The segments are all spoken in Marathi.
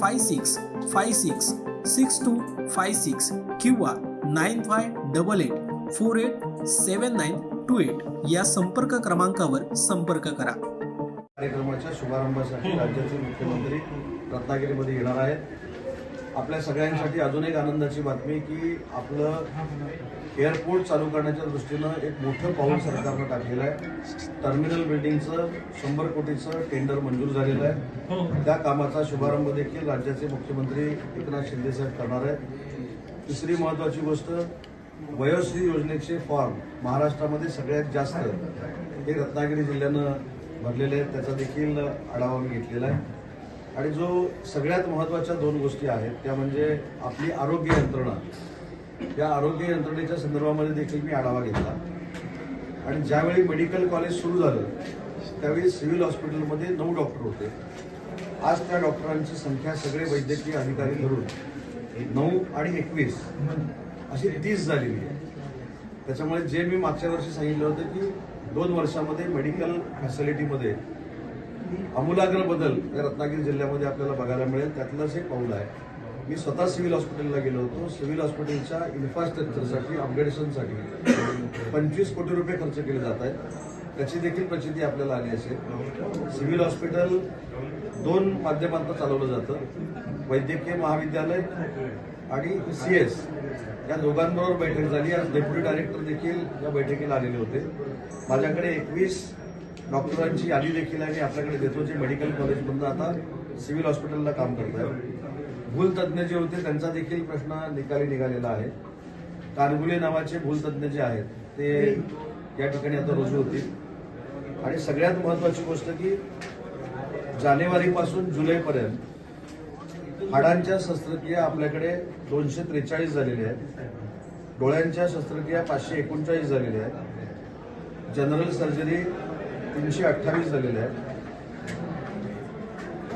five six five six six two five six किंवा nine five double eight four eight seven nine two eight या संपर्क क्रमांकावर संपर्क करा. कार्यक्रमाच्या शुभारंभासाठी राज्याचे मुख्यमंत्री रत्नागिरीमध्ये येणार आहेत. आपल्या सगळ्यांसाठी अजून एक आनंदाची बातमी की आपलं एअरपोर्ट चालू करण्याच्या दृष्टीनं एक मोठं पाऊल सरकारनं टाकलेलं आहे. टर्मिनल बिल्डिंगचं शंभर कोटीचं टेंडर मंजूर झालेलं आहे. त्या कामाचा शुभारंभ देखील राज्याचे मुख्यमंत्री एकनाथ शिंदे साहेब करणार आहेत. तिसरी महत्वाची गोष्ट वयोश्री योजनेचे फॉर्म महाराष्ट्रामध्ये सगळ्यात जास्त हे रत्नागिरी जिल्ह्यानं भरलेले आहेत. त्याचा देखील आढावा मी घेतलेला आहे. आणि जो सगळ्यात महत्त्वाच्या दोन गोष्टी आहेत त्या म्हणजे आपली आरोग्य यंत्रणा. या आरोग्य यंत्रणेच्या संदर्भामध्ये देखील मी आढावा घेतला. आणि ज्यावेळी मेडिकल कॉलेज सुरू झालं त्यावेळी सिव्हिल हॉस्पिटलमध्ये नऊ डॉक्टर होते. आज त्या डॉक्टरांची संख्या सगळे वैद्यकीय अधिकारी धरून नऊ आणि एकवीस अशी तीस झालेली आहे. त्याच्यामुळे जे मी मागच्या वर्षी सांगितलं होतं की दोन वर्षामध्ये मेडिकल फॅसिलिटीमध्ये आमूलाग्र बदल या रत्नागिरी जिल्ह्यामध्ये आपल्याला बघायला मिळेल. त्यातलंच एक पाऊल आहे. मी स्वतः सिव्हिल हॉस्पिटलला गेलो होतो. सिव्हिल हॉस्पिटलच्या इन्फ्रास्ट्रक्चरसाठी अपग्रेडेशनसाठी पंचवीस कोटी रुपये खर्च केले जात आहेत. त्याची देखील प्रचिती आपल्याला आली असेल. सिव्हिल हॉस्पिटल दोन माध्यमांत चालवलं जातं. वैद्यकीय महाविद्यालय आणि सी एस या दोघांबरोबर बैठक झाली. आज डेप्युटी डायरेक्टर देखील या बैठकीला आलेले होते. माझ्याकडे एकवीस डॉक्टरांची यादी देखील आहे. आपल्याकडे देतो जे मेडिकल कॉलेजमधून आता सिव्हिल हॉस्पिटलला काम करत आहे भूलतज्ञ जे होते त्यांचा देखील प्रश्न निकाली निघालेला आहे. कारगुले नावाचे भूलतज्ञ जे आहेत ते या ठिकाणी आता रुजू होतील. आणि सगळ्यात महत्वाची गोष्ट की जानेवारीपासून जुलैपर्यंत हाडांच्या शस्त्रक्रिया आपल्याकडे दोनशे त्रेचाळीस झालेल्या आहेत. डोळ्यांच्या शस्त्रक्रिया पाचशे एकोणचाळीस झालेल्या आहेत. जनरल सर्जरी तीनशे अठ्ठावीस झालेल्या आहेत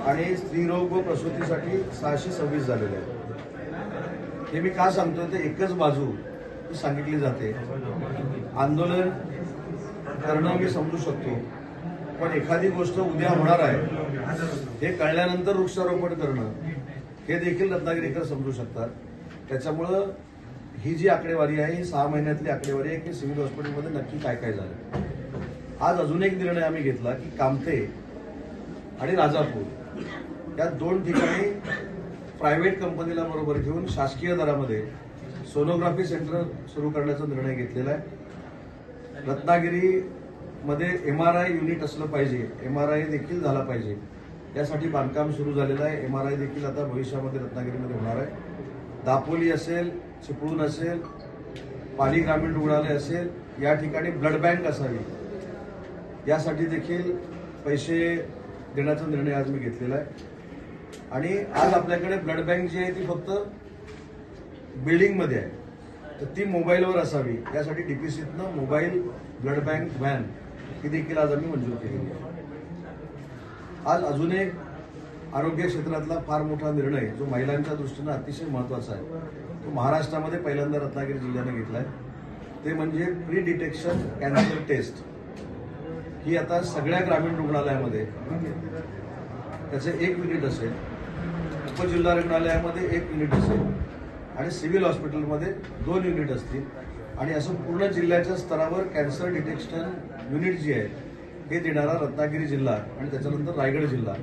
आणि स्त्रीरोग व प्रसूतीसाठी सहाशे सव्वीस झालेले आहेत हे मी का सांगतो ते एकच बाजू सांगितली जाते. आंदोलन करणं मी समजू शकतो. पण एखादी गोष्ट उद्या होणार आहे हे कळल्यानंतर वृक्षारोपण करणं हे देखील रत्नागिरीकर समजू शकतात. त्याच्यामुळं ही जी आकडेवारी आहे ही सहा महिन्यातली आकडेवारी आहे की सिव्हिल हॉस्पिटलमध्ये नक्की काय काय झालं. आज अजून एक निर्णय आम्ही घेतला की कामथे आणि राजापूर या दोन ठिकाणी प्रायव्हेट कंपनीला बरोबर घेऊन शासकीय दरामध्ये सोनोग्राफी सेंटर सुरू करण्याचा निर्णय घेतलेला आहे. रत्नागिरीमध्ये एम आर आय युनिट असलं पाहिजे एम आर आय देखील झाला पाहिजे यासाठी बांधकाम सुरू झालेलं आहे. एम आर आय देखील आता भविष्यामध्ये रत्नागिरीमध्ये होणार आहे. दापोली असेल चिपळूण असेल पाली ग्रामीण रुग्णालय असेल या ठिकाणी ब्लड बँक असावी. यासाठी देखील पैसे देण्याचा निर्णय आज मी घेतलेला आहे. आणि आज आपल्याकडे ब्लड बँक जी आहे ती फक्त बिल्डिंगमध्ये आहे. तर ती मोबाईलवर असावी. यासाठी डीपीसीतनं मोबाईल ब्लड बँक व्हॅन ही देखील आज आम्ही मंजूर केलेली आहे. आज अजून एक आरोग्य क्षेत्रातला फार मोठा निर्णय जो महिलांच्या दृष्टीनं अतिशय महत्त्वाचा आहे तो महाराष्ट्रामध्ये पहिल्यांदा रत्नागिरी जिल्ह्याने आहे ते म्हणजे प्री डिटेक्शन कॅन्सर टेस्ट ही आता सगळ्या ग्रामीण रुग्णालयामध्ये त्याचे एक युनिट असेल उपजिल्हा रुग्णालयामध्ये एक युनिट असेल आणि सिव्हिल हॉस्पिटलमध्ये दोन युनिट असतील. आणि असं पूर्ण जिल्ह्याच्या स्तरावर कॅन्सर डिटेक्शन युनिट जी आहे हे देणारा रत्नागिरी जिल्हा आणि त्याच्यानंतर रायगड जिल्हा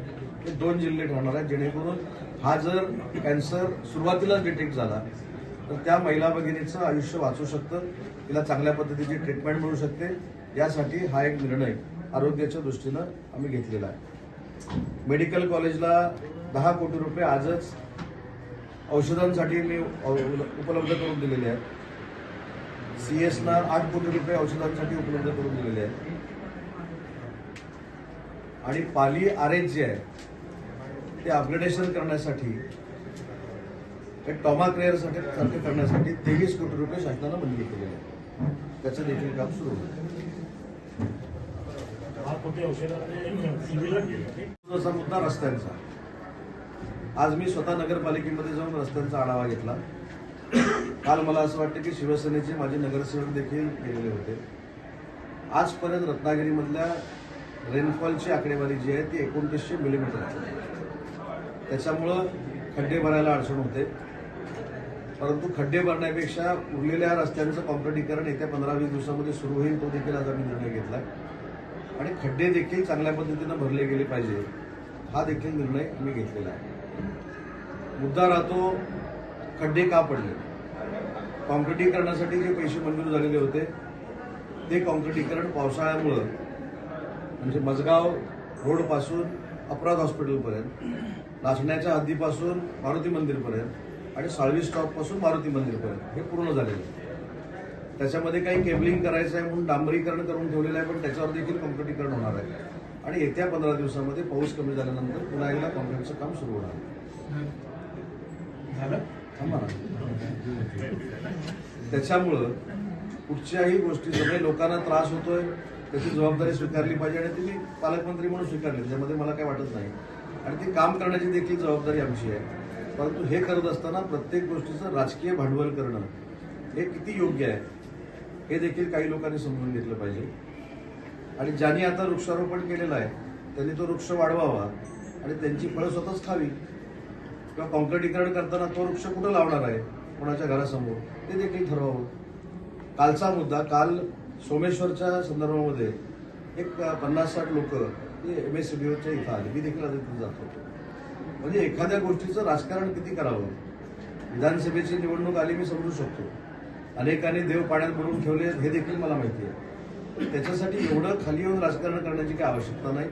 हे दोन जिल्हे ठरणार आहेत. जेणेकरून हा जर कॅन्सर सुरुवातीलाच डिटेक्ट झाला तर त्या महिला भगिनीचं आयुष्य वाचू शकतं. तिला चांगल्या पद्धतीची ट्रीटमेंट मिळू शकते. यासाठी हा एक निर्णय आरोग्याच्या दृष्टीनं आम्ही घेतलेला आहे. मेडिकल कॉलेजला दहा कोटी रुपये आजच औषधांसाठी मी उपलब्ध करून दिलेले आहेत. सी एसना आठ कोटी रुपये औषधांसाठी उपलब्ध करून दिलेले आहेत. आणि पाली आर एच जे आहे ते अपग्रेडेशन करण्यासाठी टॉमा क्रेअरसाठी सारखे करण्यासाठी तेवीस कोटी रुपये शासनानं मंजूर केलेले आहेत. त्याचं देखील काम सुरू हा गेले दुसरा मुद्दा रस्त्यांचा. आज मी स्वतः नगरपालिकेमध्ये जाऊन रस्त्यांचा आढावा घेतला. काल मला असं वाटतं की शिवसेनेचे माझे नगरसेवक देखील गेलेले होते. आजपर्यंत रत्नागिरीमधल्या रेनफॉलची आकडेवारी जी आहे ती एकोणतीसशे मिलीमीटर आहे. त्याच्यामुळं खड्डे भरायला अडचण होते. परंतु खड्डे भरण्यापेक्षा उरलेल्या रस्त्यांचं कॉन्क्रिटीकरण येत्या पंधरा वीस दिवसामध्ये सुरू होईल तो देखील आज आम्ही निर्णय घेतला आणि खड्डे देखील चांगल्या पद्धतीनं भरले गेले पाहिजे हा देखील निर्णय आम्ही घेतलेला आहे. मुद्दा राहतो खड्डे का पडले? कॉन्क्रिटीकरणासाठी जे पैसे मंजूर झालेले होते ते कॉन्क्रिटीकरण पावसाळ्यामुळं म्हणजे मजगाव रोडपासून अपराध हॉस्पिटलपर्यंत नाचण्याच्या हद्दीपासून मारुती मंदिरपर्यंत आणि साळवी स्टॉपपासून मारुती मंदिरपर्यंत हे पूर्ण झालेलं आहे. त्याच्यामध्ये काही केबलिंग करायचं आहे म्हणून डांबरीकरण करून ठेवलेलं आहे पण त्याच्यावर देखील कॉन्क्रिटीकरण होणार आहे. आणि येत्या पंधरा दिवसामध्ये पाऊस कमी झाल्यानंतर पुन्हा एकदा कॉन्क्रीटचं काम सुरू होणार. त्याच्यामुळं कुठच्याही गोष्टी सगळे लोकांना त्रास होतोय त्याची जबाबदारी स्वीकारली पाहिजे आणि ती मी पालकमंत्री म्हणून स्वीकारली त्याच्यामध्ये मला काही वाटत नाही. आणि ती काम करण्याची देखील जबाबदारी आमची आहे. परंतु हे करत असताना प्रत्येक गोष्टीचं राजकीय भांडवल करणं हे किती योग्य आहे हे देखील काही लोकांनी समजून घेतलं पाहिजे. आणि ज्यांनी आता वृक्षारोपण केलेलं आहे त्यांनी तो वृक्ष वाढवावा आणि त्यांची फळं स्वतःच खावी. किंवा कॉन्क्रिटीकरण करताना तो वृक्ष कुठं लावणार आहे कोणाच्या घरासमोर ते देखील ठरवावं. कालचा मुद्दा काल सोमेश्वरच्या संदर्भामध्ये एक पन्नास साठ लोक एम एस सी इथं आले. मी देखील आता तिथे जातो म्हणजे एखाद्या गोष्टीचं राजकारण किती करावं? विधानसभेची निवडणूक आली मी समजू शकतो. अनेकांनी देव पाण्यात बुडवून ठेवले हे देखील मला माहिती आहे. त्याच्यासाठी एवढं खाली येऊन राजकारण करण्याची काही आवश्यकता नाही.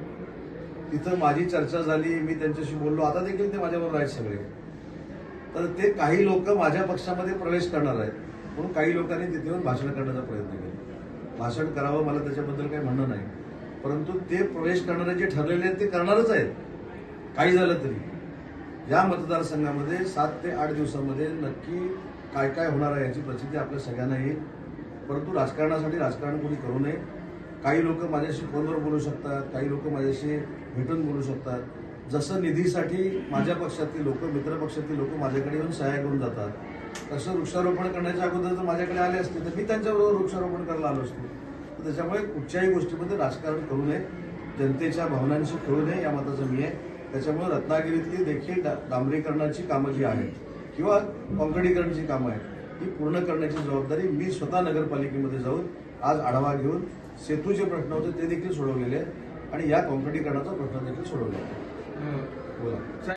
तिथं माझी चर्चा झाली मी त्यांच्याशी बोललो. आता देखील ते माझ्याबरोबर आहेत सगळे. तर ते काही लोक माझ्या पक्षामध्ये प्रवेश करणार आहेत. म्हणून काही लोकांनी तिथे येऊन भाषण करण्याचा प्रयत्न केला. भाषण करावं मला त्याच्याबद्दल काही म्हणणं नाही. परंतु ते प्रवेश करणारे जे ठरलेले आहेत ते करणारच आहेत. काही झालं तरी. या मतदारसंघामध्ये सात ते आठ दिवसामध्ये नक्की काय काय होणार आहे याची प्रसिद्धी आपल्या सगळ्यांना येईल. परंतु राजकारणासाठी राजकारण कोणी करू नये. काही लोक माझ्याशी फोनवर बोलू शकतात काही लोक माझ्याशी भेटून बोलू शकतात. जसं निधीसाठी माझ्या पक्षातली लोक मित्रपक्षातील लोक माझ्याकडे येऊन सहाय्य करून जातात. तसं वृक्षारोपण करण्याच्या अगोदर जर माझ्याकडे आले असते तर मी त्यांच्याबरोबर वृक्षारोपण करायला आलो असतो. तर त्याच्यामुळे कुठच्याही गोष्टीमध्ये राजकारण करू नये. जनतेच्या भावनांशी खेळू नये या मताचं मी आहे. त्याच्यामुळे रत्नागिरीतली देखील डा- डांबरीकरणाची कामं जी आहेत किंवा कॉन्क्रिटीकरणाची कामं आहेत ती पूर्ण करण्याची जबाबदारी मी स्वतः नगरपालिकेमध्ये जाऊन आज आढावा घेऊन सेतूचे प्रश्न होते ते देखील सोडवलेले आहेत आणि या कॉन्क्रिटीकरणाचा प्रश्न देखील सोडवलेला आहे. बोला.